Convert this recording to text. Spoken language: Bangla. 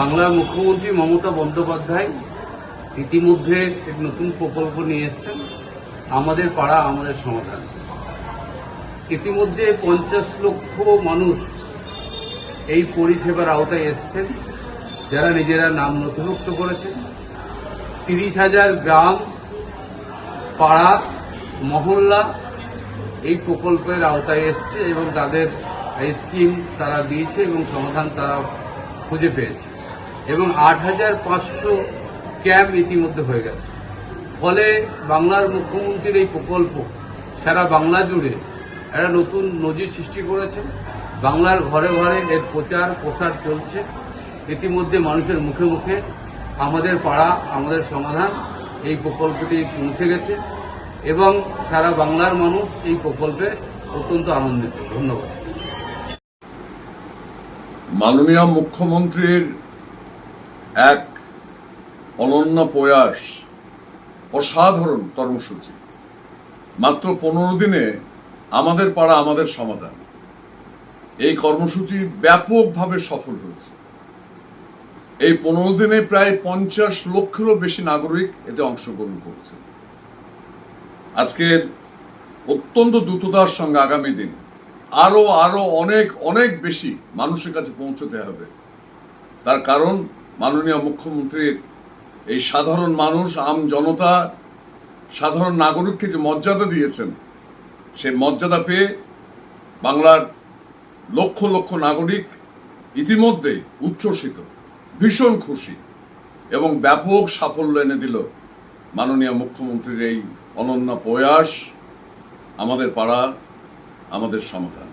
বাংলার মুখ্যমন্ত্রী মমতা বন্দ্যোপাধ্যায় ইতিমধ্যে এক নতুন প্রকল্প নিয়ে এসেছেন। আমাদের পাড়া, আমাদের সমাধান। ইতিমধ্যে পঞ্চাশ লক্ষ মানুষ এই পরিষেবার আওতায় এসছেন। যারা নিজেরা নাম নথিভুক্ত করেছেন। তিরিশ হাজার গ্রাম, পাড়া, মহল্লা এই প্রকল্পের আওতায় এসছে এবং তাদের স্কিম তারা দিয়েছে এবং সমাধান তারা খুঁজে পেয়েছে। এবং আট হাজার পাঁচশো ক্যাম্প ইতিমধ্যে হয়ে গেছে। ফলে বাংলার মুখ্যমন্ত্রীর এই প্রকল্প সারা বাংলা জুড়ে একটা নতুন নজির সৃষ্টি করেছে। বাংলার ঘরে ঘরে এর প্রচার, প্রসার চলছে। ইতিমধ্যে মানুষের মুখে মুখে আমাদের পাড়া, আমাদের সমাধান এই প্রকল্পটি পৌঁছে গেছে এবং সারা বাংলার মানুষ এই প্রকল্পে অত্যন্ত আনন্দিত। ধন্যবাদ। মাননীয় মুখ্যমন্ত্রীর এক অনন্য প্রয়াস, অসাধারণ কর্মসূচি। মাত্র পনেরো দিনে আমাদের পাড়া আমাদের সমাধান। এই কর্মসূচি ব্যাপকভাবে সফল হয়েছে। এই পনেরো দিনে প্রায় পঞ্চাশ লক্ষেরও বেশি নাগরিক এতে অংশগ্রহণ করছে। আজকের অত্যন্ত দ্রুততার সঙ্গে আগামী দিন আরও আরও অনেক অনেক বেশি মানুষের কাছে পৌঁছতে হবে। তার কারণ মাননীয় মুখ্যমন্ত্রীর এই সাধারণ মানুষ, আম জনতা, সাধারণ নাগরিককে যে মর্যাদা দিয়েছেন, সেই মর্যাদা পেয়ে বাংলার লক্ষ লক্ষ নাগরিক ইতিমধ্যে উচ্ছ্বসিত, ভীষণ খুশি এবং ব্যাপক সাফল্য এনে দিল মাননীয় মুখ্যমন্ত্রীর এই অনন্য প্রয়াস আমাদের পাড়া, আমাদের সমাধান।